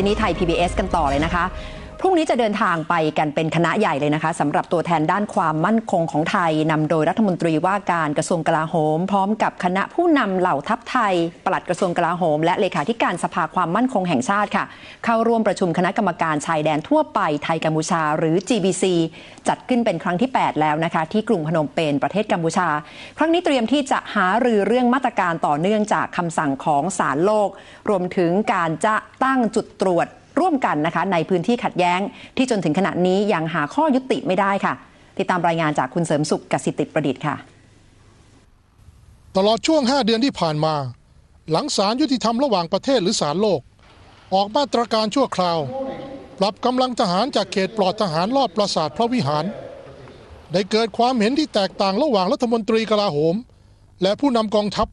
ทีนี้ไทย PBS กันต่อเลยนะคะ พรุ่งนี้จะเดินทางไปกันเป็นคณะใหญ่เลยนะคะสำหรับตัวแทนด้านความมั่นคงของไทยนำโดยรัฐมนตรีว่าการกระทรวงกลาโหม พร้อมกับคณะผู้นำเหล่าทัพไทย ปลัดกระทรวงกลาโหม และเลขาธิการสภาความมั่นคงแห่งชาติค่ะ เข้าร่วมประชุมคณะกรรมการชายแดนทั่วไปไทยกัมพูชาหรือ GBC จัดขึ้นเป็นครั้งที่ 8 แล้วนะคะ ที่กรุงพนมเปญประเทศกัมพูชา ครั้งนี้เตรียมที่จะหารือเรื่องมาตรการต่อเนื่องจากคำสั่งของศาลโลก รวมถึงการจะตั้งจุดตรวจ ร่วมกันนะคะในพื้นที่ขัดแย้ง ที่จนถึงขณะนี้ยังหาข้อยุติไม่ได้ค่ะ ติดตามรายงานจากคุณเสริมสุขกสิติประดิษฐ์ค่ะ ตลอดช่วง 5 เดือนที่ผ่านมา หลังศาลยุติธรรมระหว่างประเทศหรือศาลโลก ออกมาตรการชั่วคราว ปรับกำลังทหารจากเขตปลอดทหารรอบปราสาทพระวิหาร ได้เกิดความเห็นที่แตกต่างระหว่างรัฐมนตรีกลาโหม และผู้นำกองทัพ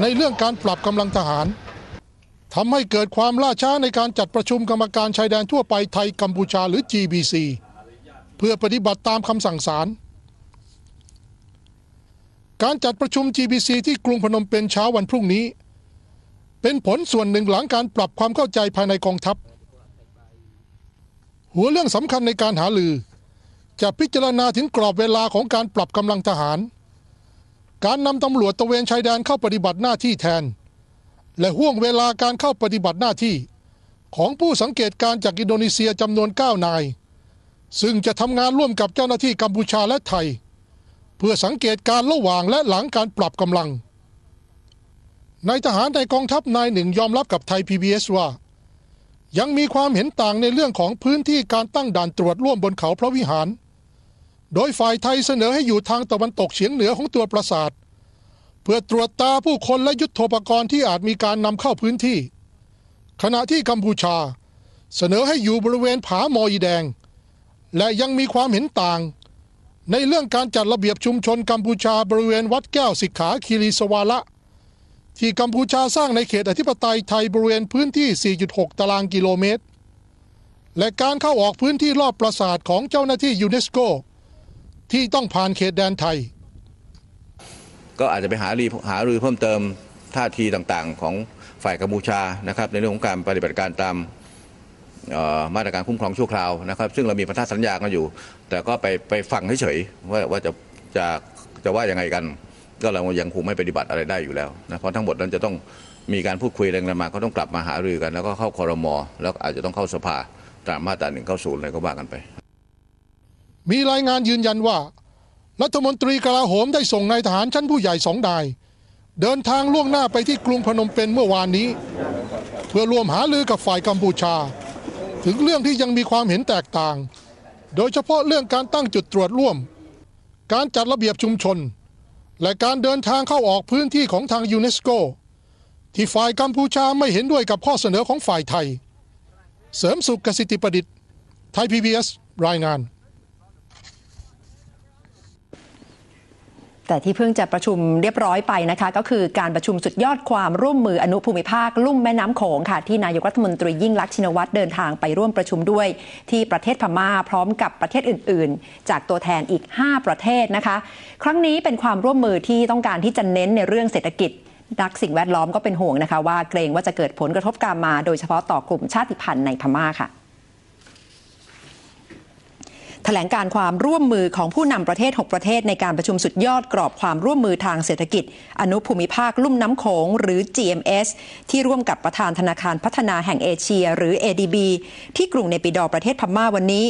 ในเรื่องการปรับกำลังทหาร ทำให้เกิดความล่าช้าในการจัดประชุมกรรมการชายแดนทั่วไปไทยกัมพูชาหรือ GBC เพื่อปฏิบัติตามคำสั่งศาลการจัดประชุม GBC ที่กรุงพนมเปญเช้าวันพรุ่งนี้ เป็นผลส่วนหนึ่งหลังการปรับความเข้าใจภายในกองทัพ หัวเรื่องสำคัญในการหาลือ จะพิจารณาถึงกรอบเวลาของการปรับกำลังทหาร การนำตำรวจตะเวนชายแดนเข้าปฏิบัติหน้าที่แทน และห่วงเวลาการเข้าปฏิบัติหน้าที่ ของผู้สังเกตการจากอินโดนีเซียจำนวน 9 นาย ซึ่งจะทำงานร่วมกับเจ้าหน้าที่กัมพูชาและไทย เพื่อสังเกตการระหว่างและหลังการปรับกำลังนายทหารในกองทัพนายหนึ่งยอมรับกับไทย PBS ว่า ยังมีความเห็นต่างในเรื่องของพื้นที่การตั้งด่านตรวจร่วมบนเขาพระวิหาร โดยฝ่ายไทยเสนอให้อยู่ทางตะวันตกเฉียงเหนือของตัวปราสาท พื่อตรวจตาผู้คนและยุทธปกรณ์ที่อาจมีการนำเข้าพื้นที่ ขณะที่กัมพูชา เสนอให้อยู่บริเวณผามออีแดง และยังมีความเห็นต่าง ในเรื่องการจัดระเบียบชุมชนกัมพูชาบริเวณวัดแก้วสิกขาคีรีสวาระที่กัมพูชาสร้างในเขตอธิปไตยไทยบริเวณพื้นที่ 4.6 ตารางกิโลเมตร และการเข้าออกพื้นที่รอบปราสาทของเจ้าหน้าที่ยูเนสโก ที่ต้องผ่านเขตแดนไทย ก็อาจจะไปหารือหารือเพิ่มเติมท่าทีต่างๆ ของฝ่ายกัมพูชานะครับในเรื่องของการปฏิบัติการตามมาตรการคุ้มครองชั่วคราวนะครับซึ่งเรามีพันธสัญญากันอยู่ แต่ก็ไปไปฟังเฉยๆว่าว่าจะจะจะว่ายังไงกัน ก็เรายังคงไม่ปฏิบัติอะไรได้อยู่แล้วนะเพราะทั้งหมดนั้นจะต้องมีการพูดคุยอะไรกันมาก็ต้องกลับมาหารือกัน แล้วก็เข้าคอรมอแล้วอาจจะต้องเข้าสภาตามมาตราหนึ่งเข้าศูนย์อะไรก็ว่ากันไป มีรายงานยืนยันว่า รัฐมนตรีกลาโหมได้ส่งนายทหารชั้นผู้ใหญ่สองนาย เดินทางล่วงหน้าไปที่กรุงพนมเปญเมื่อวานนี้ เพื่อร่วมหารือกับฝ่ายกัมพูชา ถึงเรื่องที่ยังมีความเห็นแตกต่าง โดยเฉพาะเรื่องการตั้งจุดตรวจร่วม การจัดระเบียบชุมชน และการเดินทางเข้าออกพื้นที่ของทางยูเนสโก ที่ฝ่ายกัมพูชาไม่เห็นด้วยกับข้อเสนอของฝ่ายไทย เสริมสุขกสิทธิประดิษฐ์ไทย PBS รายงาน แต่ที่เพิ่งจะประชุมเรียบร้อยไปนะคะ ก็คือการประชุมสุดยอดความร่วมมืออนุภูมิภาค ลุ่มแม่น้ำโขงค่ะที่นายกรัฐมนตรียิ่งลักษณ์ชินวัตรเดินทางไปร่วมประชุมด้วย ที่ประเทศพม่าพร้อมกับประเทศอื่น ๆ จากตัวแทนอีก 5 ประเทศนะคะ ครั้งนี้เป็นความร่วมมือที่ต้องการที่จะเน้นในเรื่องเศรษฐกิจนักสิ่งแวดล้อมก็เป็นห่วงนะคะว่าเกรงว่าจะเกิดผลกระทบตามมา โดยเฉพาะต่อกลุ่มชาติพันธุ์ในพม่าค่ะ ถลงการความร่วมมือของผู้นำประเทศ 6 ประเทศในการประชุมสุดยอดกรอบความร่วมมือทางเศรษฐกิจ อนุภูมิภาคลุ่มน้ำโขงหรือ GMS ที่ร่วมกับประธานธนาคารพัฒนาแห่งเอเชีย หรือ ADB ที่กรุงเนปิดอประเทศพม่าวันนี้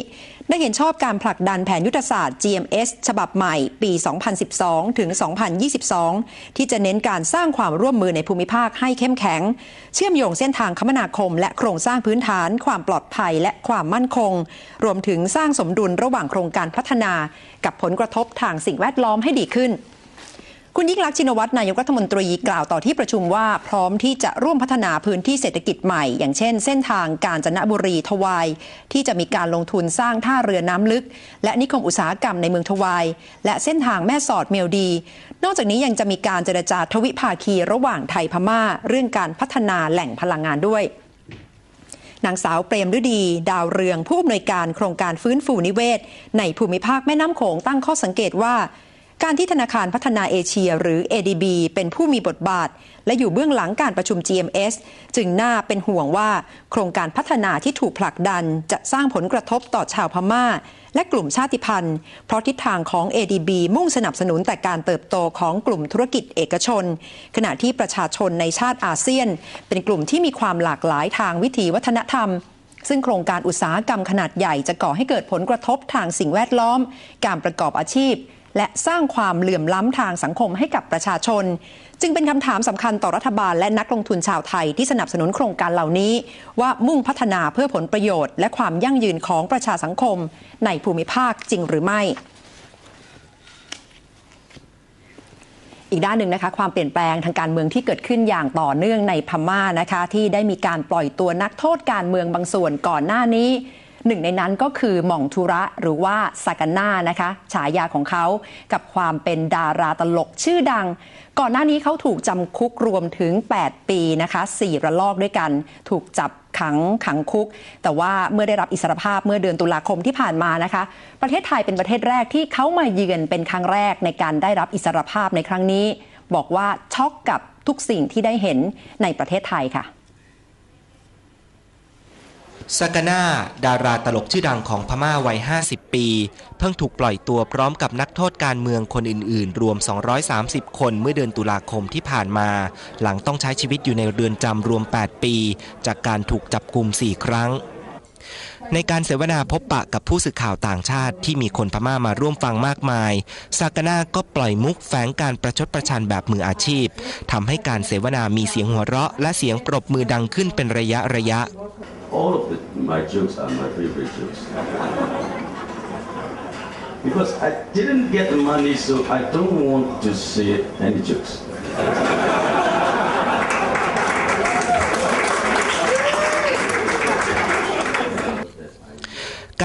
ได้เห็นชอบการผลักดันแผนยุทธศาสตร์ GMS ฉบับใหม่ปี 2012 ถึง 2022 ที่จะเน้นการสร้างความร่วมมือในภูมิภาคให้เข้มแข็ง เชื่อมโยงเส้นทางคมนาคม และโครงสร้างพื้นฐาน ความปลอดภัย และความมั่นคง รวมถึงสร้างสมดุลระหว่างโครงการพัฒนากับผลกระทบทางสิ่งแวดล้อมให้ดีขึ้น คุณยิ่งลักษณ์ชินวัตรนายกรัฐมนตรีกล่าวต่อที่ประชุมว่าพร้อมที่จะร่วมพัฒนาพื้นที่เศรษฐกิจใหม่ อย่างเช่น เส้นทางกาญจนบุรีทวาย ที่จะมีการลงทุนสร้างท่าเรือน้ำลึก และนิคมอุตสาหกรรมในเมืองทวาย และเส้นทางแม่สอดเมลดี นอกจากนี้ยังจะมีการเจรจาทวิภาคีระหว่างไทยพม่า เรื่องการพัฒนาแหล่งพลังงานด้วย นางสาวเปรมฤดี ดาวเรืองผู้อำนวยการโครงการฟื้นฟูนิเวศ ในภูมิภาคแม่น้ำโขงตั้งข้อสังเกตว่า การที่ธนาคารพัฒนาเอเชียหรือ ADB เป็นผู้มีบทบาท และอยู่เบื้องหลังการประชุม GMS จึงน่าเป็นห่วงว่า โครงการพัฒนาที่ถูกผลักดันจะสร้างผลกระทบต่อชาวพม่า และกลุ่มชาติพันธุ์ เพราะทิศทางของ ADB มุ่งสนับสนุนแต่การเติบโตของกลุ่มธุรกิจเอกชน ขณะที่ประชาชนในชาติอาเซียน เป็นกลุ่มที่มีความหลากหลายทางวิถีวัฒนธรรมซึ่งโครงการอุตสาหกรรมขนาดใหญ่จะก่อให้เกิดผลกระทบทางสิ่งแวดล้อม การประกอบอาชีพ และสร้างความเหลื่อมล้ำทางสังคมให้กับประชาชน จึงเป็นคำถามสำคัญต่อรัฐบาลและนักลงทุนชาวไทยที่สนับสนุนโครงการเหล่านี้ ว่ามุ่งพัฒนาเพื่อผลประโยชน์ และความยั่งยืนของประชาสังคม ในภูมิภาคจริงหรือไม่อีกด้านหนึ่งนะคะความเปลี่ยนแปลงทางการเมืองที่เกิดขึ้นอย่างต่อเนื่องในพม่านะคะ ที่ได้มีการปล่อยตัวนักโทษการเมืองบางส่วนก่อนหน้านี้ หนึ่งในนั้นก็คือหม่องทุระหรือว่าซากาน่านะคะ ฉายาของเขากับความเป็นดาราตลกชื่อดัง ก่อนหน้านี้เขาถูกจำคุกรวมถึง 8 ปีนะคะ 4 ระลอกด้วยกัน ถูกจับขังขังคุก แต่ว่าเมื่อได้รับอิสรภาพเมื่อเดือนตุลาคมที่ผ่านมานะคะ ประเทศไทยเป็นประเทศแรกที่เขามาเยือนเป็นครั้งแรกในการได้รับอิสรภาพในครั้งนี้ บอกว่าช็อกกับทุกสิ่งที่ได้เห็นในประเทศไทยค่ะ ซากาน่าดาราตลกชื่อดังของพม่าวัย 50 ปี เพิ่งถูกปล่อยตัวพร้อมกับนักโทษการเมืองคนอื่น ๆ รวม 230 คนเมื่อเดือนตุลาคมที่ผ่านมา หลังต้องใช้ชีวิตอยู่ในเรือนจำรวม 8 ปี จากการถูกจับกลุ่ม4 ครั้ง ในการเสวนาพบปะกับผู้สื่อข่าวต่างชาติที่มีคนพม่ามาร่วมฟังมากมายซากาน่าก็ปล่อยมุกแฝงการประชดประชันแบบมืออาชีพทำให้การเสวนามีเสียงหัวเราะ และเสียงปรบมือดังขึ้นเป็นระยะระยะ all of the, my jokes are my favorite jokes. because I didn't get the money, so I don't want to say any jokes.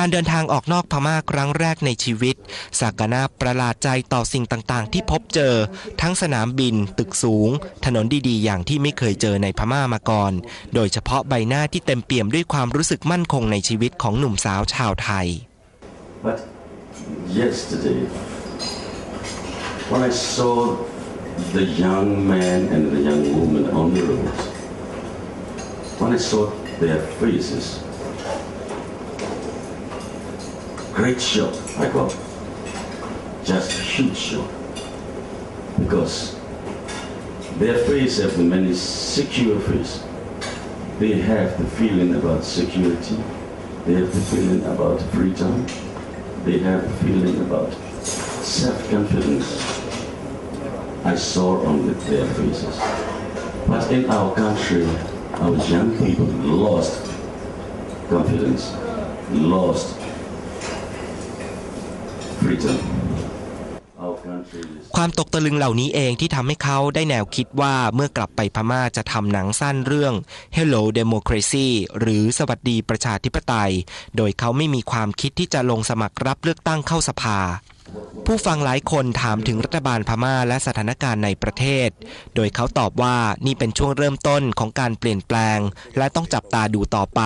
การเดินทางออกนอกพม่าครั้งแรกในชีวิต สากานาประหลาดใจต่อสิ่งต่างๆ ที่พบเจอ ทั้งสนามบิน ตึกสูง ถนนดีๆ อย่างที่ไม่เคยเจอในพม่ามาก่อน โดยเฉพาะใบหน้าที่เต็มเปี่ยมด้วยความรู้สึกมั่นคงในชีวิตของหนุ่มสาวชาวไทย But yesterday, when I saw the young man and the young woman on the road, when I saw their faces, great shock I got. Just huge shock. Because their face have many secure face. They have the feeling about security. They have the feeling about freedom. They have the feeling about self-confidence. I saw on their faces. But in our country, our young people lost confidence, lost ความตกตะลึงเหล่านี้เองที่ทำให้เขาได้แนวคิดว่าเมื่อกลับไปพม่าจะทำหนังสั้นเรื่อง Hello Democracy หรือสวัสดีประชาธิปไตย โดยเขาไม่มีความคิดที่จะลงสมัครรับเลือกตั้งเข้าสภา ผู้ฟังหลายคนถามถึงรัฐบาลพม่าและสถานการณ์ในประเทศ โดยเขาตอบว่านี่เป็นช่วงเริ่มต้นของการเปลี่ยนแปลง และต้องจับตาดูต่อไป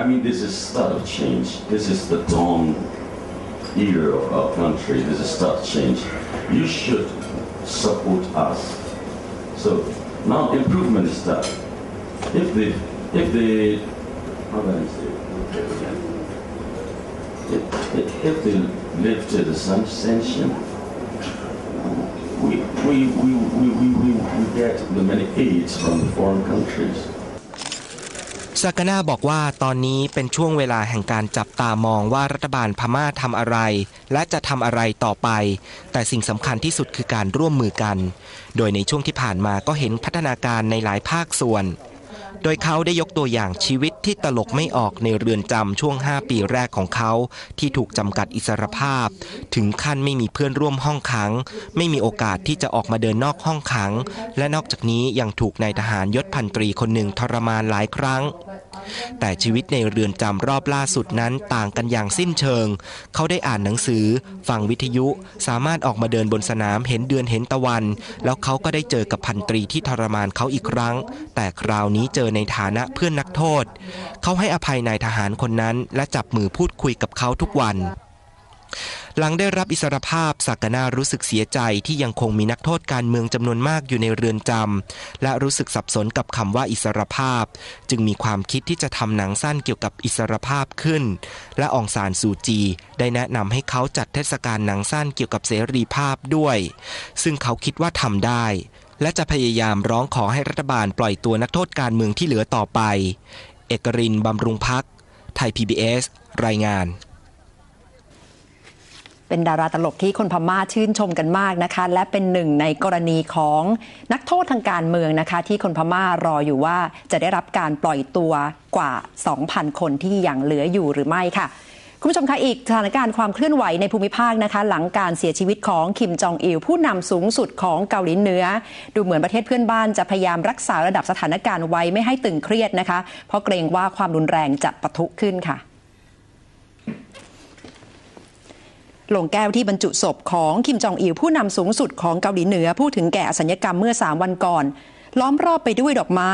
I mean, this is start of change. This is the dawn era of our country. This is start change. You should support us. So now improvement is start. If the if the how can I say? If, if, if they lifted the sanction, we we, we, we, we, we, we get the many aids from the foreign countries. ซากาน่าบอกว่าตอนนี้เป็นช่วงเวลาแห่งการจับตามองว่ารัฐบาลพม่าทำอะไร และจะทำอะไรต่อไป แต่สิ่งสำคัญที่สุดคือการร่วมมือกัน โดยในช่วงที่ผ่านมาก็เห็นพัฒนาการในหลายภาคส่วน โดยเขาได้ยกตัวอย่างชีวิตที่ตลกไม่ออกในเรือนจำช่วง 5 ปีแรกของเขาที่ถูกจำกัดอิสรภาพ ถึงขั้นไม่มีเพื่อนร่วมห้องขัง ไม่มีโอกาสที่จะออกมาเดินนอกห้องขัง และนอกจากนี้ยังถูกนายทหารยศพันตรีคนหนึ่งทรมานหลายครั้ง แต่ชีวิตในเรือนจำรอบล่าสุดนั้นต่างกันอย่างสิ้นเชิง เขาได้อ่านหนังสือ ฟังวิทยุ สามารถออกมาเดินบนสนามเห็นเดือนเห็นตะวัน แล้วเขาก็ได้เจอกับพันตรีที่ทรมานเขาอีกครั้ง แต่คราวนี้เจจอในฐานะเพื่อนนักโทษ เขาให้อภัยนายทหารคนนั้น และจับมือพูดคุยกับเขาทุกวัน หลังได้รับอิสรภาพสักนารู้สึกเสียใจที่ยังคงมีนักโทษการเมืองจำนวนมากอยู่ในเรือนจำและรู้สึกสับสนกับคำว่าอิสรภาพ จึงมีความคิดที่จะทำหนังสั้นเกี่ยวกับอิสรภาพขึ้น และองซานซูจี ได้แนะนำให้เขาจัดเทศกาลหนังสั้นเกี่ยวกับเสรีภาพด้วย ซึ่งเขาคิดว่าทำได้ และจะพยายามร้องขอให้รัฐบาลปล่อยตัวนักโทษการเมืองที่เหลือต่อไป เอกรินบำรุงพัก ไทย PBS รายงานเป็นดาราตลกที่คนพม่าชื่นชมกันมากนะคะ และเป็นหนึ่งในกรณีของนักโทษทางการเมืองนะคะ ที่คนพม่ารออยู่ว่าจะได้รับการปล่อยตัวกว่า 2,000 คนที่ยังเหลืออยู่หรือไม่ค่ะ คุณผู้ชมคะอีกสถานการณ์ความเคลื่อนไหวในภูมิภาคนะคะ หลังการเสียชีวิตของคิมจองอิลผู้นำสูงสุดของเกาหลีเหนือ ดูเหมือนประเทศเพื่อนบ้านจะพยายามรักษาระดับสถานการณ์ไว้ไม่ให้ตึงเครียดนะคะ เพราะเกรงว่าความรุนแรงจะปะทุขึ้นค่ะลงแก้วที่บรรจุศพของคิมจองอิลผู้นำสูงสุดของเกาหลีเหนือผู้ถึงแก่อสัญญกรรมเมื่อ 3 วันก่อน ล้อมรอบไปด้วยดอกไม้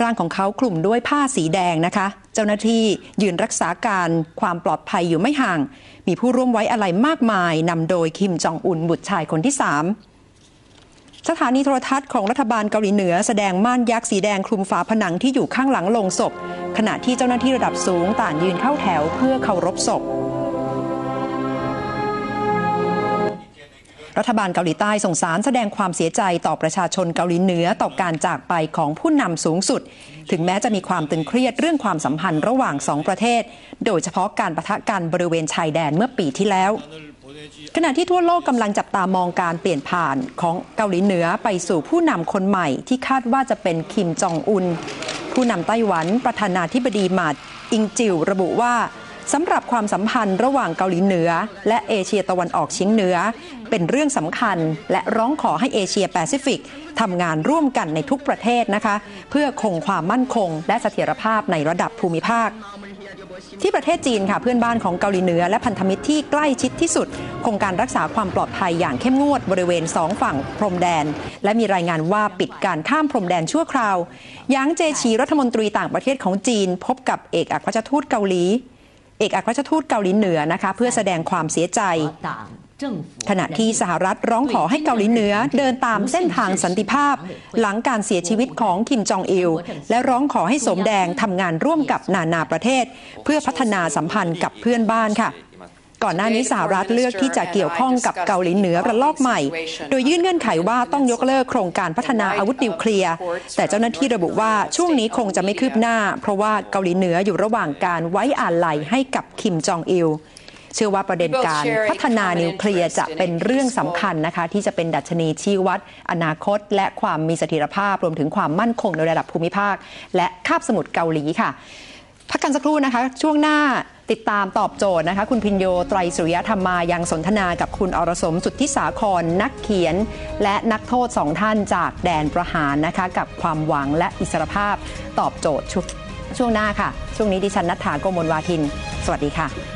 ร่างของเขาคลุมด้วยผ้าสีแดงนะคะ เจ้าหน้าที่ยืนรักษาการความปลอดภัยอยู่ไม่ห่าง มีผู้ร่วมไว้อะไรมากมายนำโดยคิมจองอุนบุตรชายคนที่3สถานีโทรทัศน์ของรัฐบาลเกาหลีเหนือแสดงม่านยักษ์สีแดงคลุมฝาผนังที่อยู่ข้างหลังโลงศพ ขณะที่เจ้าหน้าที่ระดับสูงต่างยืนเข้าแถวเพื่อเคารพศพ รัฐบาลเกาหลีใต้ส่งสารแสดงความเสียใจต่อประชาชนเกาหลีเหนือต่อการจากไปของผู้นำสูงสุด ถึงแม้จะมีความตึงเครียดเรื่องความสัมพันธ์ระหว่างสองประเทศ โดยเฉพาะการประทะกันบริเวณชายแดนเมื่อปีที่แล้วขณะที่ทั่วโลกกำลังจับตามองการเปลี่ยนผ่านของเกาหลีเหนือไปสู่ผู้นำคนใหม่ที่คาดว่าจะเป็นคิมจองอุน ผู้นำไต้หวันประธานาธิบดีหมาดอิงจิวระบุว่า สำหรับความสัมพันธ์ระหว่างเกาหลีเหนือ และเอเชียตะวันออกเฉียงเหนือ เป็นเรื่องสำคัญและร้องขอให้เอเชียแปซิฟิกทำงานร่วมกันในทุกประเทศนะคะ เพื่อคงความมั่นคง และเสถียรภาพในระดับภูมิภาค ที่ประเทศจีนค่ะเพื่อนบ้านของเกาหลีเหนือ และพันธมิตรที่ใกล้ชิดที่สุด โครงการรักษาความปลอดภัยอย่างเข้มงวดบริเวณสองฝั่งพรมแดน และมีรายงานว่าปิดการข้ามพรมแดนชั่วคราวหยางเจชีรัฐมนตรีต่างประเทศของจีน พบกับเอกอัครราชทูตเกาหลี เอกอัครราชทูตเกาหลีเหนือนะคะเพื่อแสดงความเสียใจ ขณะที่สหรัฐร้องขอให้เกาหลีเหนือเดินตามเส้นทางสันติภาพ หลังการเสียชีวิตของคิมจองอิล และร้องขอให้สมแดงทำงานร่วมกับนานาประเทศ เพื่อพัฒนาสัมพันธ์กับเพื่อนบ้านค่ะ ก่อนหน้านี้สหรัฐเลือกที่จะเกี่ยวข้องกับเกาหลีเหนือระลอกใหม่ โดยยื่นเงื่อนไขว่าต้องยกเลิกโครงการพัฒนาอาวุธนิวเคลียร์ แต่เจ้าหน้าที่ระบุว่าช่วงนี้คงจะไม่คืบหน้า เพราะว่าเกาหลีเหนืออยู่ระหว่างการไว้อาลัยให้กับคิมจองอิลเชื่อว่าประเด็นการพัฒนานิวเคลียร์จะเป็นเรื่องสำคัญนะคะ ที่จะเป็นดัชนีชี้วัด อนาคต และความมีเสถียรภาพรวมถึงความมั่นคงในระดับภูมิภาค และคาบสมุทรเกาหลีค่ะ พักกันสักครู่นะคะ ช่วงหน้าติดตามตอบโจทย์นะคะ คุณพินโยไตรสุริยธรรมายังสนทนากับคุณอรสมสุทธิสาครนักเขียน และนักโทษสองท่านจากแดนประหารนะคะ กับความหวังและอิสรภาพตอบโจทย์ช่วงช่วงหน้าค่ะ ช่วงนี้ดิฉันนัฐถาโกมลวาทิน สวัสดีค่ะ